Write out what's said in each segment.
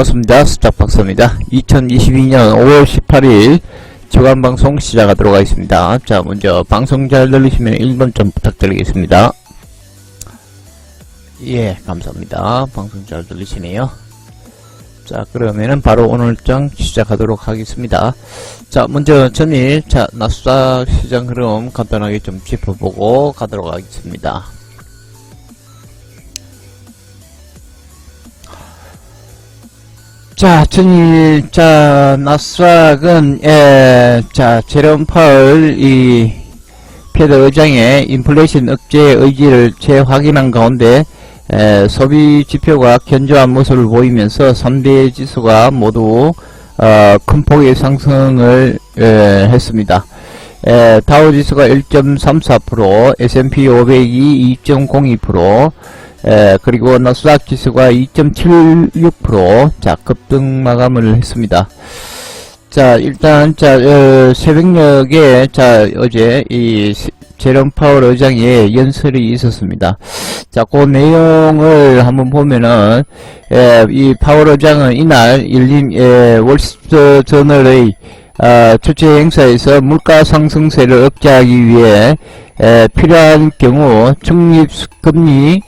반갑습니다. 수작박사입니다. 2022년 5월 18일 주간방송 시작하도록 하겠습니다. 자, 먼저 방송 잘 들리시면 1번 좀 부탁드리겠습니다. 예, 감사합니다. 방송 잘 들리시네요. 자, 그러면은 바로 오늘 장 시작하도록 하겠습니다. 자, 먼저 전일, 자, 나스닥 시장 흐름 간단하게 좀 짚어보고 가도록 하겠습니다. 자, 전일, 자, 나스닥은, 예, 자, 제롬 파월, 이, 페드 의장의 인플레이션 억제 의지를 재확인한 가운데, 에, 소비 지표가 견조한 모습을 보이면서 3대 지수가 모두, 어, 큰 폭의 상승을, 에, 했습니다. 에, 다우 지수가 1.34%, S&P 500이 2.02%, 에, 그리고 나스닥 지수가 2.76%, 자, 급등 마감을 했습니다. 자, 일단, 자, 어, 새벽녘에, 자, 어제, 이, 시- 제롬 파월 의장의 연설이 있었습니다. 자, 그 내용을 한번 보면은, 에, 이 파월 의장은 이날 열린, 에, 월스트리트 저널의, 아, 주최 행사에서 물가 상승세를 억제하기 위해, 에, 필요한 경우, 적립금리, 에,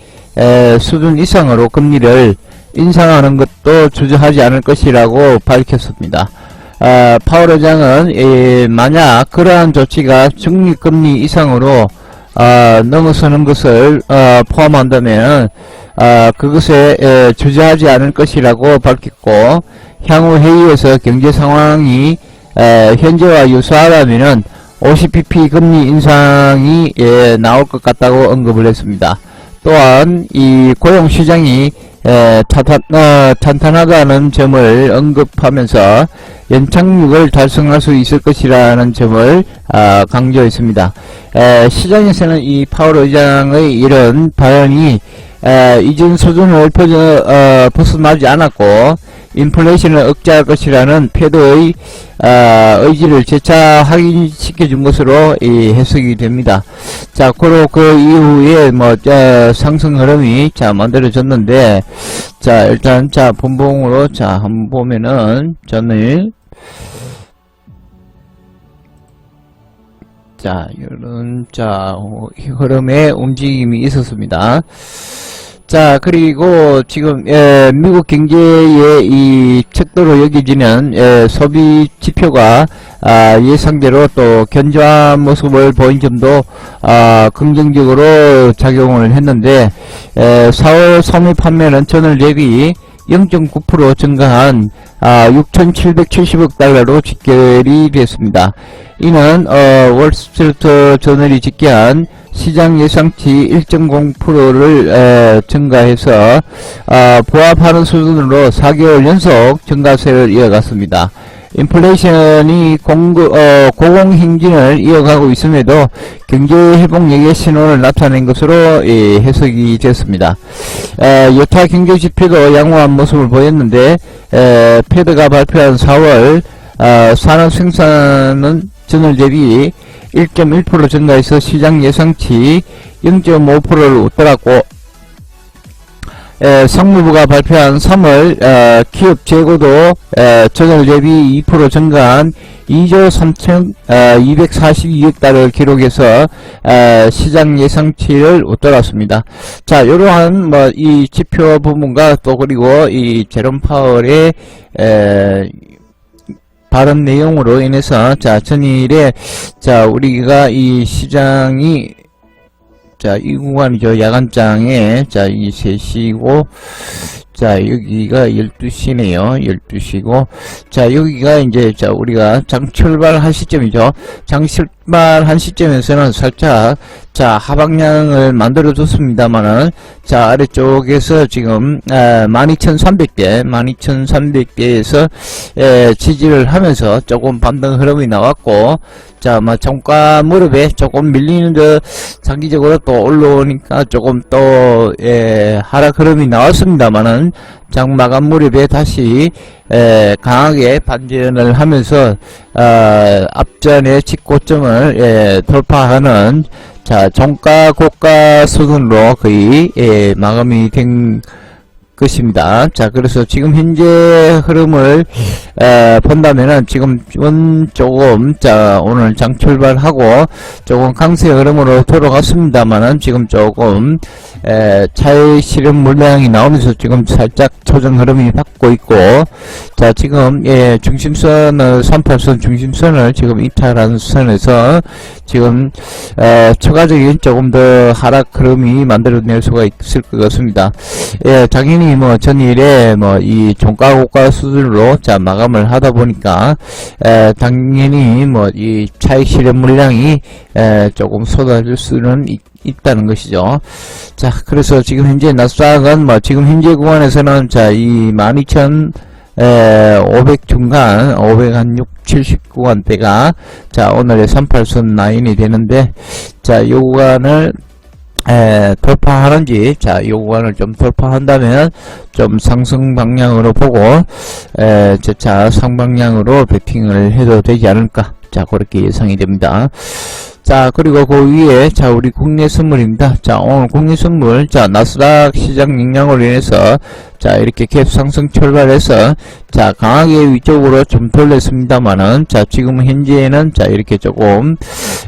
수준 이상으로 금리를 인상하는 것도 주저하지 않을 것이라고 밝혔습니다. 아, 파월 의장은 에, 만약 그러한 조치가 적립금리 이상으로 아, 넘어서는 것을 어, 포함한다면 아, 그것에 에, 주저하지 않을 것이라고 밝혔고 향후 회의에서 경제 상황이 에, 현재와 유사하다면은 50pp 금리 인상이 예, 나올 것 같다고 언급을 했습니다. 또한 이 고용 시장이 에, 탄탄, 어, 탄탄하다는 점을 언급하면서 연착륙을 달성할 수 있을 것이라는 점을 아, 강조했습니다. 에, 시장에서는 이 파월 의장의 이런 발언이 에, 이전 수준을 어, 벗어나지 않았고 인플레이션을 억제할 것이라는 패드의 아, 의지를 재차 확인시켜 준 것으로 이 해석이 됩니다. 자, 그로 그 이후에 뭐 자, 상승 흐름이 자 만들어졌는데 자 일단 자 본봉으로 자 한번 보면은 전일 자 이런 자 어, 흐름의 움직임이 있었습니다. 자 그리고 지금 예, 미국 경제의 이 척도로 여겨지는 예, 소비 지표가 아, 예상대로 또 견조한 모습을 보인 점도 아, 긍정적으로 작용을 했는데 에, 4월 소매 판매는 전월 대비 0.9% 증가한 아, 6,770억 달러로 집결이 됐습니다. 이는 어, 월스트리트 저널이 집계한 시장 예상치 1.0%를 증가해서 어, 부합하는 수준으로 4개월 연속 증가세를 이어갔습니다. 인플레이션이 공급, 어, 고공행진을 이어가고 있음에도 경제 회복력의 신호를 나타낸 것으로 예, 해석이 됐습니다. 에, 여타 경제 지표도 양호한 모습을 보였는데 에, 패드가 발표한 4월 어, 산업 생산은 전월 대비 1.1% 증가해서 시장 예상치 0.5%를 웃돌았고 에, 상무부가 발표한 3월 어, 기업 재고도 에, 전월 대비 2% 증가한 2조 3천 242억 달러를 기록해서 에, 시장 예상치를 웃돌았습니다. 자, 이러한 뭐 이 지표 부분과 또 그리고 이 제롬 파월의 에, 발언 내용으로 인해서 자 전일에 자 우리가 이 시장이 자, 이 구간이죠. 야간장에, 자, 이 3시고, 자, 여기가 12시네요. 12시고, 자, 여기가 이제, 자, 우리가 장 출발 한 시점이죠. 장 출발 한 시점에서는 살짝, 자, 하방량을 만들어 줬습니다만은, 자, 아래쪽에서 지금, 아, 12,300개, 12,300개에서, 에, 지지를 하면서 조금 반등 흐름이 나왔고, 자, 뭐, 정가 무릎에 조금 밀리는 듯, 장기적으로 또 올라오니까 조금 또, 예, 하락 흐름이 나왔습니다만은, 장 마감 무렵에 다시, 에, 강하게 반전을 하면서, 아, 앞전의 직고점을, 예, 돌파하는, 자, 정가 고가 수준으로 거의, 예, 마감이 된, 것입니다. 자, 그래서 지금 현재 흐름을 에, 본다면은 지금 원 조금 자 오늘 장 출발하고 조금 강세 흐름으로 돌아갔습니다만은 지금 조금 에, 차의 실험 물량이 나오면서 지금 살짝 조정 흐름이 받고 있고 자 지금 예 중심선을 38선 중심선을 지금 이탈한 선에서 지금 에, 추가적인 조금 더 하락 흐름이 만들어낼 수가 있을 것 같습니다. 예, 당연히 뭐 전일에 뭐 이 종가 고가 수준으로 자 마감 을 하다 보니까 에, 당연히 뭐 이 차익 실현 물량이 에, 조금 쏟아질 수는 있, 있다는 것이죠. 자, 그래서 지금 현재 나스닥은 뭐 지금 현재 구간에서는 자이 12,000 에, 500 중간, 500한 6, 70 구간대가, 자, 오늘의 38선 라인이 되는데, 자, 요 구간을, 에, 돌파하는지, 자, 요 구간을 좀 돌파한다면, 좀 상승 방향으로 보고, 에, 저차 상방향으로 베팅을 해도 되지 않을까. 자, 그렇게 예상이 됩니다. 자, 그리고 그 위에, 자, 우리 국내 선물입니다. 자, 오늘 국내 선물, 자, 나스닥 시장 영향으로 인해서, 자, 이렇게 갭 상승 출발해서, 자, 강하게 위쪽으로 좀 돌렸습니다만은, 자, 지금 현재는, 자, 이렇게 조금,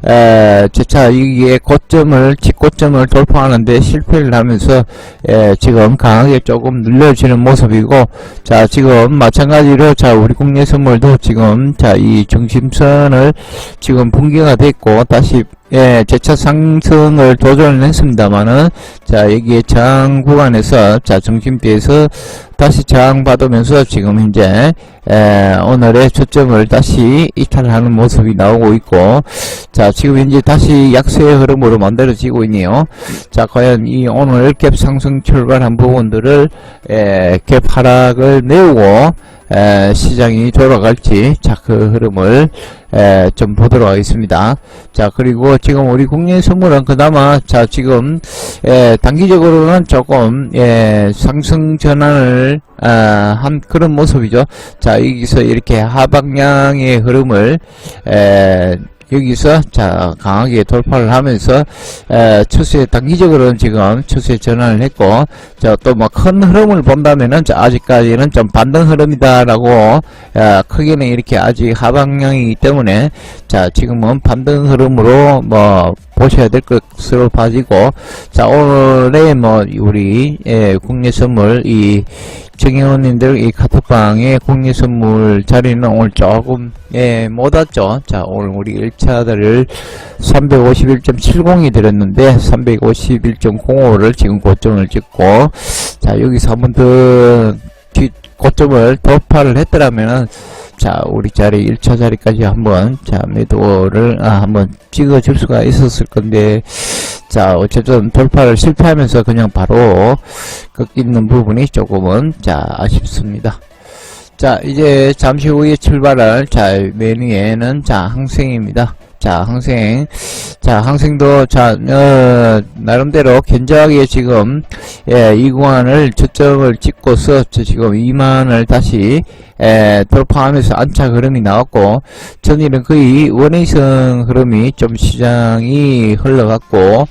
에, 자, 이게 고점을, 직고점을 돌파하는데 실패를 하면서, 에, 지금 강하게 조금 눌려지는 모습이고, 자, 지금 마찬가지로, 자, 우리 국내 선물도 지금, 자, 이 중심선을 지금 붕괴가 됐고, 다시, 예, 재차 상승을 도전을 했습니다만은, 자, 여기에 저항 구간에서, 자, 중심대에서 다시 저항 받으면서 지금 현재, 에, 오늘의 초점을 다시 이탈하는 모습이 나오고 있고, 자, 지금 현재 다시 약세의 흐름으로 만들어지고 있네요. 자, 과연 이 오늘 갭 상승 출발한 부분들을, 에, 갭 하락을 내우고, 에, 시장이 돌아갈지, 자, 그 흐름을, 에, 좀 보도록 하겠습니다. 자, 그리고 지금 우리 국내 선물은 그나마, 자, 지금, 에, 단기적으로는 조금, 예, 상승 전환을, 아, 한 그런 모습이죠. 자, 여기서 이렇게 하방향의 흐름을, 에, 여기서 자 강하게 돌파를 하면서 에, 추세 단기적으로는 지금 추세 전환을 했고 자또뭐 큰 흐름을 본다면은 자, 아직까지는 좀 반등 흐름이다라고 에, 크게는 이렇게 아직 하방향이기 때문에 자 지금은 반등 흐름으로 뭐 보셔야 될 것으로 봐지고 자 오늘의 뭐 우리 예, 국내 선물 이 정혜원님들 이 카톡방에 국내 선물 자리는 오늘 조금 예, 못 왔죠. 자, 오늘 우리 1차들을 351.70이 들었는데 351.05를 지금 고점을 찍고 자, 여기서 한번 더 뒤, 고점을 돌파를 했더라면은 자, 우리 자리 1차 자리까지 한번 자, 매도를 아, 한번 찍어 줄 수가 있었을 건데 자, 어쨌든 돌파를 실패하면서 그냥 바로 꺾이는 부분이 조금은 자, 아쉽습니다. 자, 이제 잠시 후에 출발할 자, 메뉴에는 자, 항생입니다. 자, 항생. 자, 항생도 자, 어, 나름대로 견저하게 지금 예, 이 구간을 저점을 찍고서 저 지금 2만을 다시 에, 돌파하면서 안착 흐름이 나왔고 전일은 거의 원회성 흐름이 좀 시장이 흘러갔고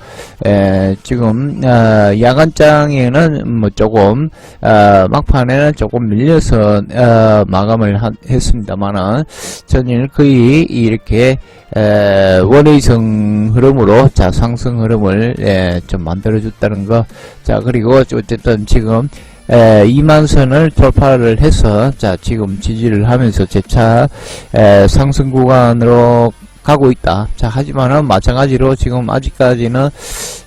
에, 지금 어, 야간장에는 뭐 조금 어, 막판에는 조금 밀려서 어, 마감을 하, 했습니다만은 전일 거의 이렇게 에, 원회성 흐름으로 자 상승 흐름을 에, 좀 만들어 줬다는 거. 자 그리고 어쨌든 지금 에, 2만 선을 돌파를 해서 자 지금 지지를 하면서 재차 에, 상승 구간으로 가고 있다. 자 하지만은 마찬가지로 지금 아직까지는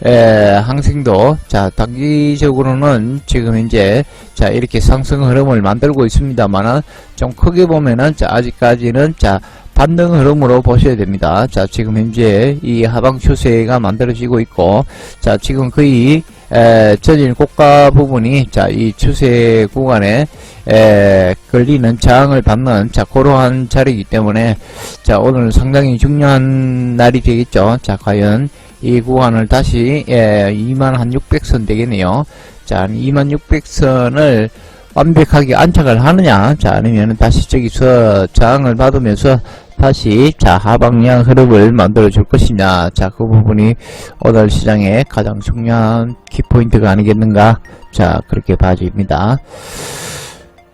에, 항생도 자 단기적으로는 지금 이제 자 이렇게 상승 흐름을 만들고 있습니다만은 좀 크게 보면은 자 아직까지는 자 반등 흐름으로 보셔야 됩니다. 자, 지금 현재 이 하방 추세가 만들어지고 있고, 자, 지금 거의, 에, 전일 고가 부분이, 자, 이 추세 구간에, 에, 걸리는 저항을 받는, 자, 그러한 자리이기 때문에, 자, 오늘 상당히 중요한 날이 되겠죠. 자, 과연 이 구간을 다시, 에, 2만 한 600선 되겠네요. 자, 2만 600선을 완벽하게 안착을 하느냐, 자, 아니면 다시 저기서 저항을 받으면서 다시 자 하방향 흐름을 만들어 줄 것이냐? 자 그 부분이 오늘 시장의 가장 중요한 키포인트가 아니겠는가? 자 그렇게 봐집니다.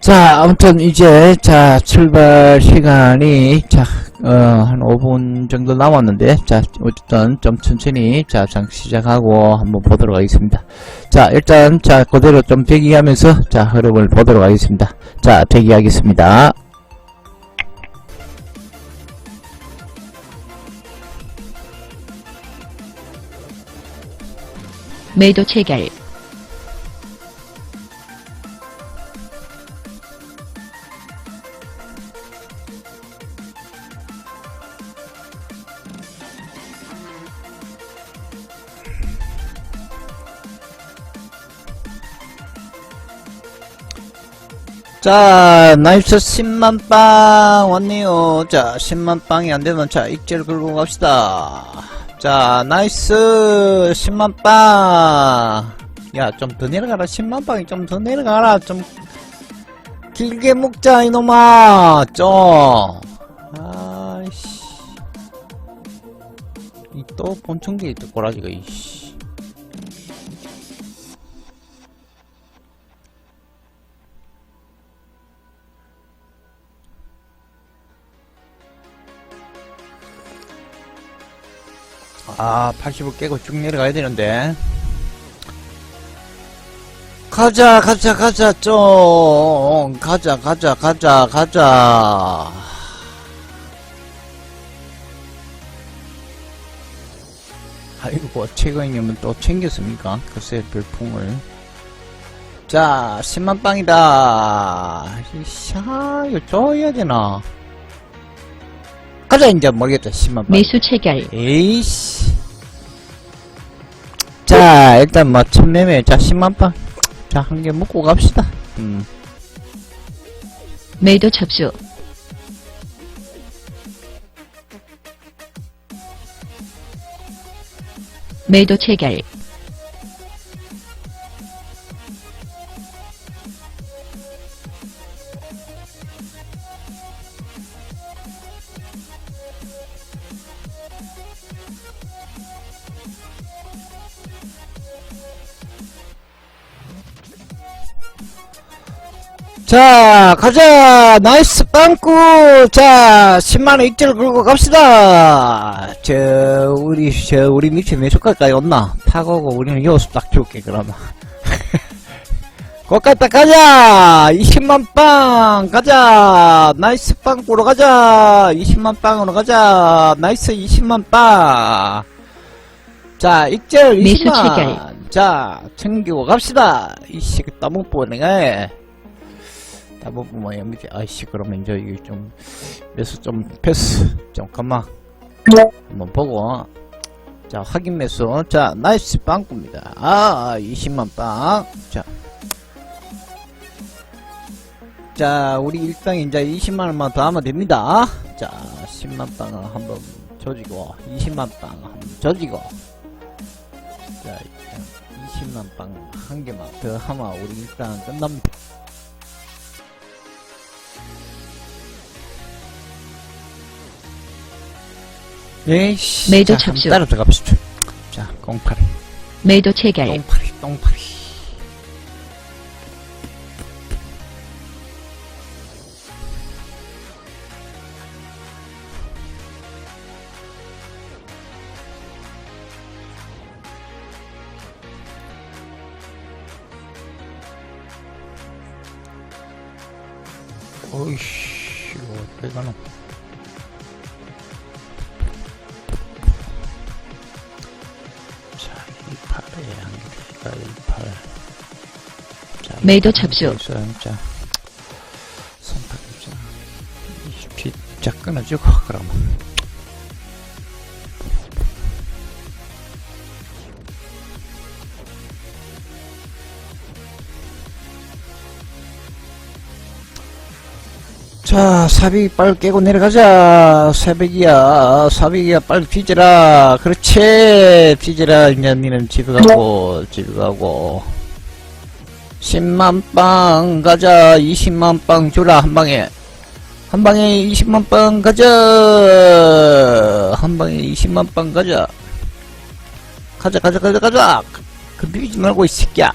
자 아무튼 이제 자 출발 시간이 자 어 한 5분 정도 남았는데 자 어쨌든 좀 천천히 자장 시작하고 한번 보도록 하겠습니다. 자 일단 자 그대로 좀 대기하면서 자 흐름을 보도록 하겠습니다. 자 대기하겠습니다 매도 체결. 자, 나이스 10만빵 왔네요. 자, 10만빵이 안되면, 자, 익제를 걸고 갑시다. 자, 나이스 10만빵. 야, 좀 더 내려가라. 10만빵이 좀 더 내려가라. 좀, 길게 먹자, 이놈아. 좀. 아이씨. 이 또 본청기 또 꼬라지가, 이씨. 아, 80을 깨고 쭉 내려가야 되는데. 가자, 가자, 가자, 좀. 가자, 가자, 가자, 가자. 아이고, 뭐, 최고님은 또 챙겼습니까? 글쎄, 별풍을. 자, 10만 빵이다. 이샤, 이거 줘야 되나? 가자, 이제 모르겠다, 10만 빵. 매수 체결. 에이씨. 자, 일단 뭐, 천매매, 자, 10만빵. 자, 한 개 먹고 갑시다. 음. 매도 접수. 매도 체결. 자, 가자! 나이스 빵꾸! 자, 10만원 익절 걸고 갑시다! 저, 우리, 저, 우리 밑에 몇 초까지 온나? 타고고 우리는 여기서 딱 줄게, 그러면. 거기까지 딱 가자! 20만 빵! 가자! 나이스 빵꾸로 가자! 20만 빵으로 가자! 나이스 20만 빵! 자, 익절 매수 20만! 체결. 자, 챙기고 갑시다! 이씨, 따먹 보내가 따먹고 뭐, 연미지, 아이씨, 그러면 이제 이게 좀, 매수 좀, 패스. 잠깐만. 한번 보고. 자, 확인 매수. 자, 나이스 빵꾸입니다. 아, 20만 빵. 자. 자, 우리 일당 이제 20만원만 더 하면 됩니다. 자, 10만 빵을 한번 조지고, 20만 빵 한번 조지고. 자, 일단 20만 빵 한 개만 더 하면 우리 일단 끝납니다. 에이씨. 매도 자, 한번 접수. 따라 들어갑시다. 자, 꽁파리. 매도 체결. 똥파리, 똥파리. 어이씨, 이거 가노? 개 있어요. 자. 20피, 자, 끊어주고, 그럼. 자, 사비 빨리 깨고 내려가자. 새벽이야. 사비야, 빨리 뒤져라. 그렇지. 뒤져라. 이제 니는 집에 가고, 집에 가고. 10만 빵 가자. 20만 빵 주라, 한 방에. 한 방에 20만 빵 가자! 한 방에 20만 빵 가자! 가자, 가자, 가자, 가자! 건드리지 말고, 이 새끼야!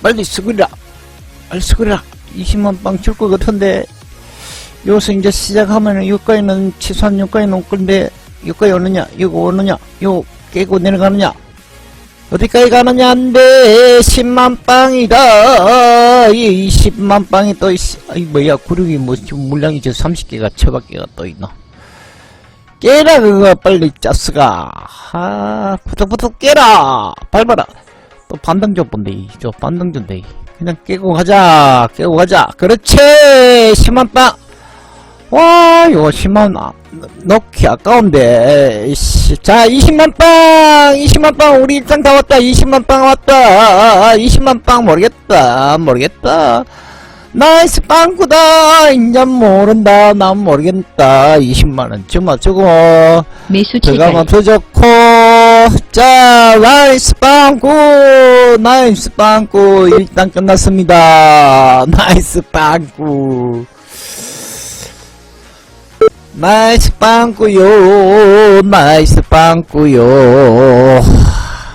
빨리 수그리라! 빨리 수그리라! 20만 빵 줄 것 같은데, 여기서 이제 시작하면은, 여기까지는, 치수한 여기까지는 올 건데, 여기까지 오느냐, 여기 오느냐, 요 깨고 내려가느냐, 어디까지 가느냐, 안 돼! 10만 빵이다! 이 10만 빵이 또, 있, 아이, 뭐야, 구름이 뭐, 지금 물량이 저 30개가, 처박개가 또 있노. 깨라, 그거, 빨리, 짜스가. 아, 부탁부탁 깨라! 밟아라! 또 반등전 본데, 저 반등전 데 그냥 깨고 가자! 깨고 가자! 그렇지! 10만 빵! 와, 이거 10만, 아, 넣기 아까운데. 씨. 자, 20만 빵! 20만 빵! 우리 일장 다 왔다! 20만 빵 왔다! 20만 빵 모르겠다! 모르겠다! 나이스 빵꾸다! 인자 모른다! 난 모르겠다! 20만원 주마 주고, 매수 들어가면 체결, 더 좋고, 자, 나이스 빵꾸! 나이스 빵꾸! 일단 끝났습니다! 나이스 빵꾸! 나이스 빵꾸요 나이스 빵꾸요.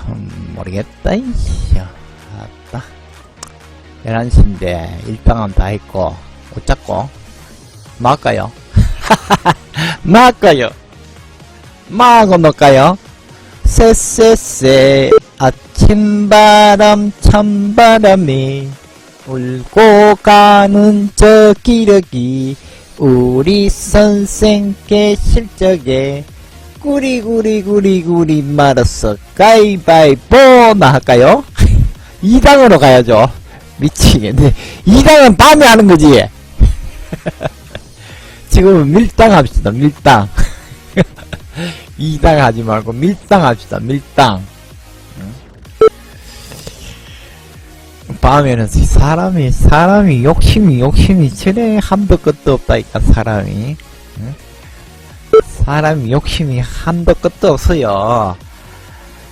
음, 모르겠다 아따. 11시인데 일당은 다 했고 어쩌고. 마까요? 마까요? 마고 넣을까요? 쎄쎄쎄 아침바람 찬바람이 울고 가는 저 기러기 우리 선생께 실적에 구리구리구리구리 말았어. 가위바위보! 나 할까요? 2당으로 가야죠. 미치겠네. 2당은 밤에 하는 거지. 지금은 밀당 합시다 밀당. 2당 하지 말고 밀당 합시다 밀당 밤에는 사람이 사람이 욕심이 욕심이 저래 한도 끝도 없다니까 사람이. 응? 사람이 욕심이 한도 끝도 없어요.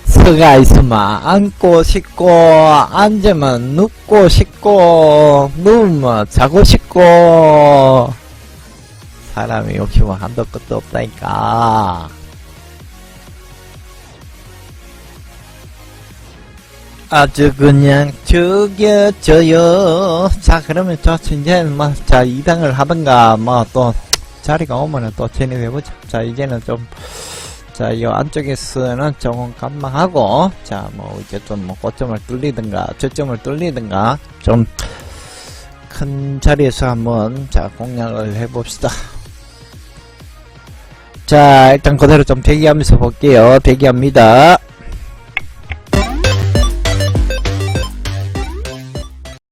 서가 있으면 앉고 싶고 앉으면 눕고 싶고 누우면 자고 싶고. 사람이 욕심은 한도 끝도 없다니까 아주 그냥 죽여줘요. 자, 그러면 저, 이제는 뭐, 자, 이당을 하든가, 뭐, 또, 자리가 오면은 또 진입해보자. 자, 이제는 좀, 자, 이 안쪽에서는 조금 감망하고, 자, 뭐, 이제 좀, 뭐, 고점을 뚫리든가, 저점을 뚫리든가, 좀, 큰 자리에서 한번, 자, 공략을 해봅시다. 자, 일단 그대로 좀 대기하면서 볼게요. 대기합니다.